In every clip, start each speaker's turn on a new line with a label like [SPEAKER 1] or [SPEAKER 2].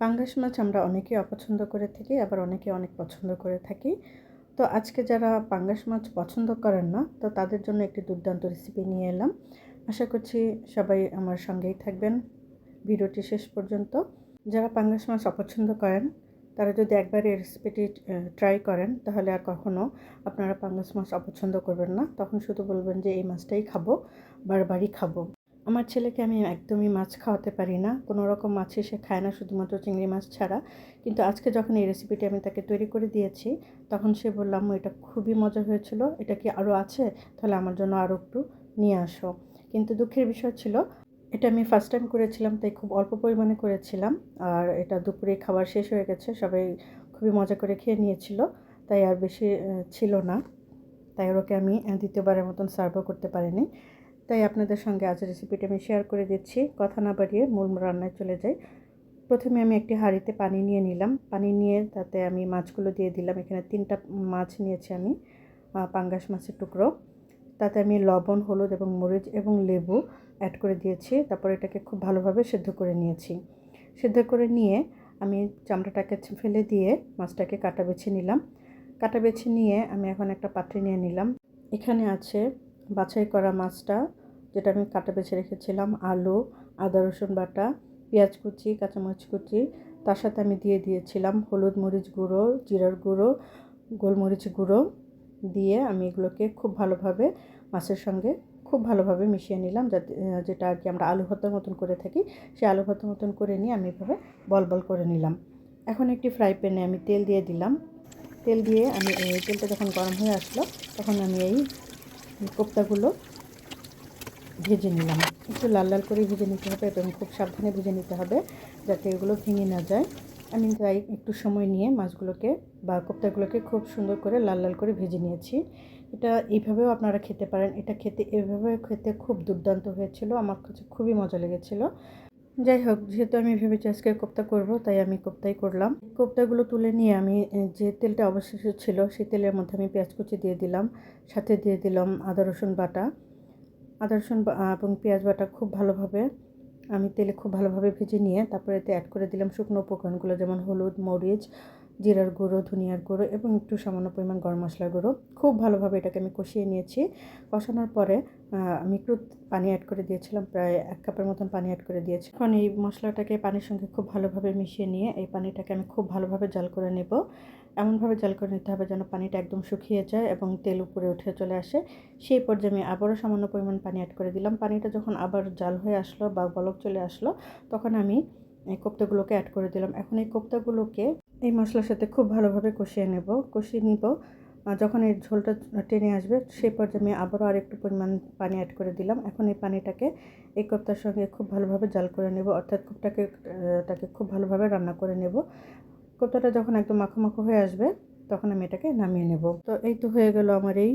[SPEAKER 1] পাঙ্গাস মাছ আমরা অনেকেই অপছন্দ করে থাকি, আবার অনেকে অনেক পছন্দ করে থাকি। তো আজকে যারা পাঙ্গাস মাছ পছন্দ করেন না, তো তাদের জন্য একটি দুর্দান্ত রেসিপি নিয়ে এলাম। আশা করছি সবাই আমার সঙ্গেই থাকবেন ভিডিওটি শেষ পর্যন্ত। যারা পাঙ্গাস মাছ অপছন্দ করেন, তারা যদি একবার এই রেসিপিটি ট্রাই করেন, তাহলে আর কখনও আপনারা পাঙ্গাস মাছ অপছন্দ করবেন না। তখন শুধু বলবেন যে, এই মাছটাই খাব, বারবারই খাব। আমার ছেলেকে আমি একদমই মাছ খাওয়াতে পারি না। কোনো রকম মাছই সে খায় না, শুধুমাত্র চিংড়ি মাছ ছাড়া। কিন্তু আজকে যখন এই রেসিপিটি আমি তাকে তৈরি করে দিয়েছি, তখন সে বললাম এটা খুবই মজা হয়েছিল। এটা কি আরও আছে? তাহলে আমার জন্য আরও একটু নিয়ে আসো। কিন্তু দুঃখের বিষয় ছিল, এটা আমি ফার্স্ট টাইম করেছিলাম, তাই খুব অল্প পরিমাণে করেছিলাম। আর এটা দুপুরে খাবার শেষ হয়ে গেছে, সবাই খুবই মজা করে খেয়ে নিয়েছিল। তাই আর বেশি ছিল না। তাই ওকে আমি দ্বিতীয়বারের মতন সার্ভও করতে পারিনি। তাই আপনাদের সঙ্গে আজ রেসিপিটা আমি শেয়ার করে দিচ্ছি। কথা না বাড়িয়ে মূল রান্নায় চলে যাই। প্রথমে আমি একটি হাঁড়িতে পানি নিয়ে নিলাম। পানি নিয়ে তাতে আমি মাছগুলো দিয়ে দিলাম। এখানে তিনটা মাছ নিয়েছি আমি পাঙ্গাস মাছের টুকরো। তাতে আমি লবণ, হলুদ এবং মরিচ এবং লেবু অ্যাড করে দিয়েছি। তারপর এটাকে খুব ভালোভাবে সেদ্ধ করে নিয়েছি। সেদ্ধ করে নিয়ে আমি চামড়াটাকে ফেলে দিয়ে মাছটাকে কাটা বেছে নিলাম। কাটা বেছে নিয়ে আমি এখন একটা পাত্রে নিয়ে নিলাম। এখানে আছে বাছাই করা মাছটা, যেটা আমি কাটা বেছে রেখেছিলাম, আলু, আদা, রসুন বাটা, পেঁয়াজ কুচি, কাঁচামরিচ কুচি। তার সাথে আমি দিয়ে দিয়েছিলাম হলুদ মরিচ গুঁড়ো, জিরার গুঁড়ো, গোলমরিচ গুঁড়ো দিয়ে আমি এগুলোকে খুব ভালোভাবে মাছের সঙ্গে খুব ভালোভাবে মিশিয়ে নিলাম যাতে যেটা আর কি আমরা আলু ভর্তার মতন করে থাকি সেই আলু ভর্তার মতন করে নিয়ে আমি এভাবে বল বল করে নিলাম। এখন একটি ফ্রাই প্যানে আমি তেল দিয়ে দিলাম। তেল দিয়ে আমি তেলটা যখন গরম হয়ে আসলো, তখন আমি এই কোপ্তাগুলো ভেজে নিলাম। একটু লাল লাল করে ভেজে নিতে হবে এবং খুব সাবধানে ভেজে নিতে হবে যাতে এগুলো ভেঙে না যায়। আমি তাই একটু সময় নিয়ে মাছগুলোকে বা কোপ্তাগুলোকে খুব সুন্দর করে লাল লাল করে ভেজে নিয়েছি। এটা এইভাবেও আপনারা খেতে পারেন। এটা খেতে, এভাবে খেতে খুব দুর্দান্ত হয়েছিল। আমার কাছে খুবই মজা লেগেছিল। যাই হোক যেহেতু আমি ভেবেছি আজকে কোপ্তা করব, তাই আমি কোপ্তাই করলাম। কোপ্তাগুলো তুলে নিয়ে আমি যে তেলটা অবশিষ্ট ছিল সেই তেলের মধ্যে আমি পেঁয়াজ কুচি দিয়ে দিলাম। সাথে দিয়ে দিলাম আদা, রসুন বাটা। আদা, রসুন এবং পেঁয়াজ বাটা খুব ভালোভাবে, আমি তেলে খুব ভালোভাবে ভেজে নিয়ে, তারপরে এতে অ্যাড করে দিলাম শুকনো উপকরণগুলো, যেমন হলুদ, মরিচ জিরার গুঁড়ো, ধনিয়ার গুঁড়ো এবং একটু সামান্য পরিমাণ গরম মশলার গুঁড়ো। খুব ভালোভাবে এটাকে আমি কষিয়ে নিয়েছি। কষানোর পরে আমি একটু পানি অ্যাড করে দিয়েছিলাম, প্রায় এক কাপের মতন পানি অ্যাড করে দিয়েছি। এখন এই মশলাটাকে পানির সঙ্গে খুব ভালোভাবে মিশিয়ে নিয়ে এই পানিটাকে আমি খুব ভালোভাবে জাল করে নেব। এমনভাবে জাল করে নিতে হবে যেন পানিটা একদম শুকিয়ে যায় এবং তেল উপরে উঠে চলে আসে। সেই পর্যায়ে আমি আবারও সামান্য পরিমাণ পানি অ্যাড করে দিলাম। পানিটা যখন আবার জাল হয়ে আসলো বা বলক চলে আসলো, তখন আমি এই কোপ্তাগুলোকে অ্যাড করে দিলাম। এখন এই কোপ্তাগুলোকে এই মশলার সাথে খুব ভালোভাবে কষিয়ে নেব, কষিয়ে নিব। যখন এই ঝোলটা টেনে আসবে সেই পর্যায়ে আমি আবারও আরেকটু পরিমাণ পানি অ্যাড করে দিলাম। এখন এই পানিটাকে এই কোপ্তার সঙ্গে খুব ভালোভাবে জাল করে নেব, অর্থাৎ কোপ্তাকে তাকে খুব ভালোভাবে রান্না করে নেব। কোপ্তাটা যখন একদম মাখো মাখো হয়ে আসবে, তখন আমি এটাকে নামিয়ে নেব। তো এই তো হয়ে গেল আমার এই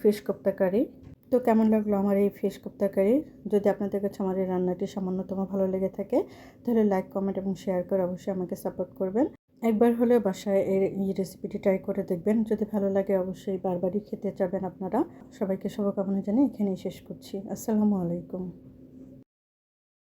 [SPEAKER 1] ফিশ কোপ্তা কারি। তো কেমন লাগল আমার এই ফিশ কোপ্তা কারি? যদি আপনাদের কাছে আমার এই রান্নাটি সামান্যতম ভালো লেগে থাকে, তাহলে লাইক কমেন্ট এবং শেয়ার করে অবশ্যই আমাকে সাপোর্ট করবেন। একবার হলে বাসায় এর এই রেসিপিটি ট্রাই করে দেখবেন। যদি ভালো লাগে অবশ্যই বারবারই খেতে চাবেন আপনারা। সবাইকে শুভকামনা জানিয়ে এখানেই শেষ করছি। আসসালামু আলাইকুম।